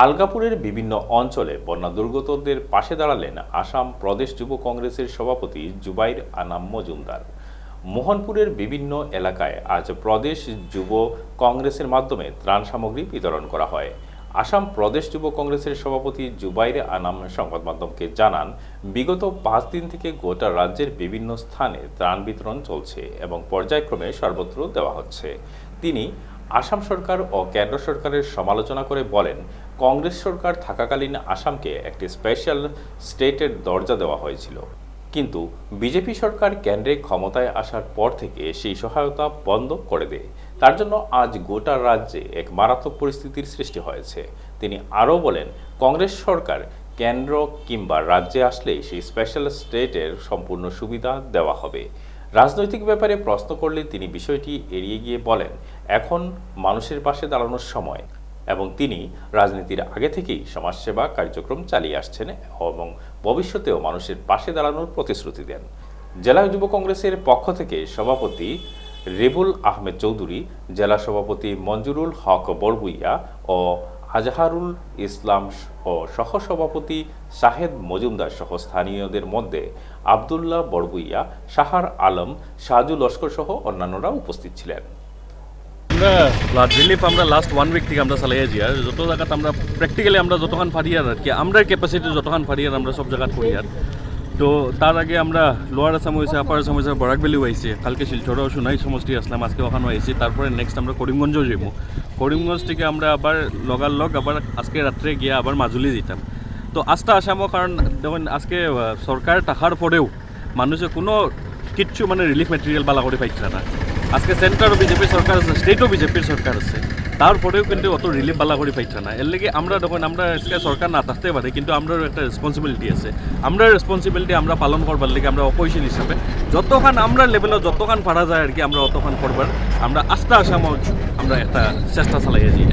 আলগাপুরের বিভিন্ন অঞ্চলে বন্যা দুর্গতদের পাশে দাঁড়ালেন আসাম প্রদেশ যুব কংগ্রেসের সভাপতি জুবাইর আনাম মজুমদার। মোহনপুরের বিভিন্ন এলাকায় আজ প্রদেশ যুব কংগ্রেসের মাধ্যমে ত্রাণ সামগ্রী বিতরণ করা হয়। আসাম প্রদেশ যুব কংগ্রেসের সভাপতি জুবাইর আনাম সংবাদ মাধ্যমকে জানান, বিগত পাঁচ দিন থেকে গোটা রাজ্যের বিভিন্ন স্থানে ত্রাণ বিতরণ চলছে এবং পর্যায়ক্রমে সর্বত্র দেওয়া হচ্ছে। তিনি আসাম সরকার ও কেন্দ্র সরকারের সমালোচনা করে বলেন, কংগ্রেস সরকার থাকাকালীন আসামকে একটি স্পেশাল স্টেটের দরজা দেওয়া হয়েছিল। কিন্তু বিজেপি সরকার কেন্দ্রে ক্ষমতায় আসার পর থেকে সেই সহায়তা বন্ধ করে দেয়। তার জন্য আজ গোটা রাজ্যে এক মারাত্মক পরিস্থিতির সৃষ্টি হয়েছে। তিনি আরও বলেন, কংগ্রেস সরকার কেন্দ্র কিংবা রাজ্যে আসলেই সেই স্পেশাল স্টেটের সম্পূর্ণ সুবিধা দেওয়া হবে। রাজনৈতিক ব্যাপারে প্রশ্ন করলে তিনি বিষয়টি এড়িয়ে গিয়ে বলেন, এখন মানুষের পাশে দাঁড়ানোর সময় এবং তিনি রাজনীতির আগে থেকেই সমাজসেবা কার্যক্রম চালিয়ে আসছেন এবং ভবিষ্যতেও মানুষের পাশে দাঁড়ানোর প্রতিশ্রুতি দেন। জেলা যুব কংগ্রেসের পক্ষ থেকে সভাপতি রেবুল আহমেদ চৌধুরী, জেলা সভাপতি মঞ্জুরুল হক বড়বুইয়া ও আজহারুল ইসলাম ও সহসভাপতি শাহেদ মজুমদার সহ স্থানীয়দের মধ্যে আবদুল্লাহ বড়বুইয়া সাহার আলম, সাজু লস্কর সহ অন্যান্যরা উপস্থিত ছিলেন। আমরা ফ্লাড রিলিফ আমরা লাস্ট ওয়ান উইক থেকে আমরা চালাই আছি আর যত জায়গাত আমরা প্র্যাকটিক্যালি আমরা যতক্ষণ ফারিয়ার আর কি আমরা ক্যাপাসিটি যতক্ষণ ফারিয়ার আমরা সব জায়গাত করি আর। তো তার আগে আমরা লোয়ার আসাম হয়েছে আপার আসাম হয়েছে বরাক ভ্যালিও হয়েছে কালকে শিলচরও সোনাই সমষ্টি আসলাম, আজকে ওখানে হয়েছে তারপরে নেক্সট আমরা করিমগঞ্জও যাব করিমগঞ্জ থেকে আমরা আবার লগার লগ, আবার আজকে রাত্রে গিয়ে আবার মাজুলি যেতাম। তো আস্থা আসামও, কারণ দেখুন, আজকে সরকার টাকার পরেও মানুষে কোনো কিচ্ছু মানে রিলিফ মেটেরিয়াল বালা করে পাইছে না। আজকে সেন্টারও বিজেপি সরকার আছে স্টেটও বিজেপির সরকার আছে। তারপরেও কিন্তু অত রিলিফ বালা করে পাইছে না। এর লেগে আমরা দেখুন, আমরা আজকে সরকার না থাকতে পারে কিন্তু আমার একটা রেসপন্সিবিলিটি আছে। আমরা রেসপন্সিবিলিটি আমরা পালন করবার লেগে, আমরা অপোজিশন হিসাবে যতক্ষণ আমরা লেভেলে যতক্ষণ পারা যায় আর কি, আমরা অতক্ষণ করবার আমরা আস্থা আসামও আমরা একটা চেষ্টা চালাই আছি।